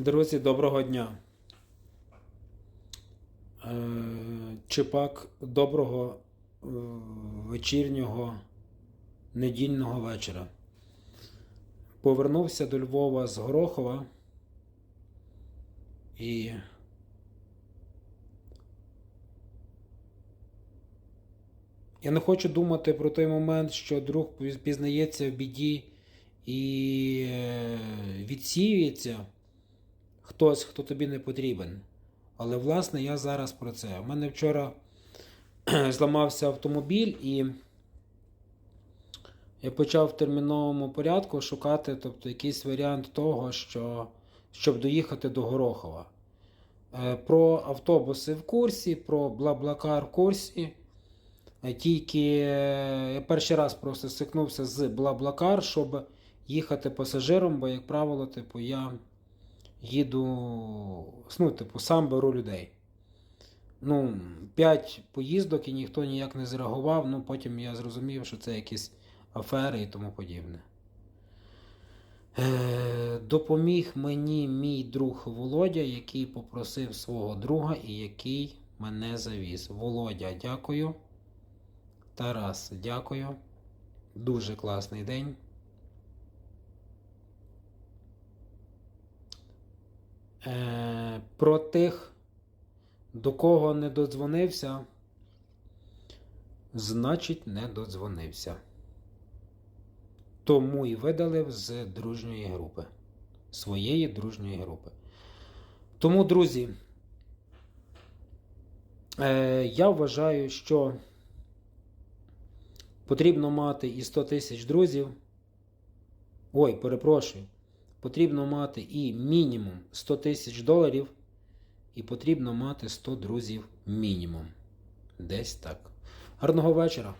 Друзі, доброго дня. Е, Чи пак доброго е, вечірнього недільного вечора. Повернувся до Львова з Горохова і я не хочу думати про той момент, що друг пізнається в біді і е, відсіюється хтось, хто тобі не потрібен. Але власне я зараз про це. У мене вчора зламався автомобіль, і я почав в терміновому порядку шукати тобто, якийсь варіант того, що, щоб доїхати до Горохова. Е, Про автобуси в курсі, про Блаблакар в курсі. Е, Тільки е, я перший раз просто стикнувся з Блаблакар, щоб їхати пасажиром, бо, як правило, типу, я їду, ну, типу, сам беру людей. Ну, 5 поїздок і ніхто ніяк не зреагував. Ну, потім я зрозумів, що це якісь афери і тому подібне. Е, допоміг мені мій друг Володя, який попросив свого друга і який мене завіз. Володя, дякую. Тарас, дякую. Дуже класний день. Е, про тих, до кого не додзвонився, значить, не додзвонився. Тому і видалив з дружньої групи. Своєї дружньої групи. Тому, друзі, е, я вважаю, що потрібно мати і 100 тисяч друзів. Ой, перепрошую. Потрібно мати і мінімум 100 тисяч доларів, і потрібно мати 100 друзів мінімум. Десь так. Гарного вечора!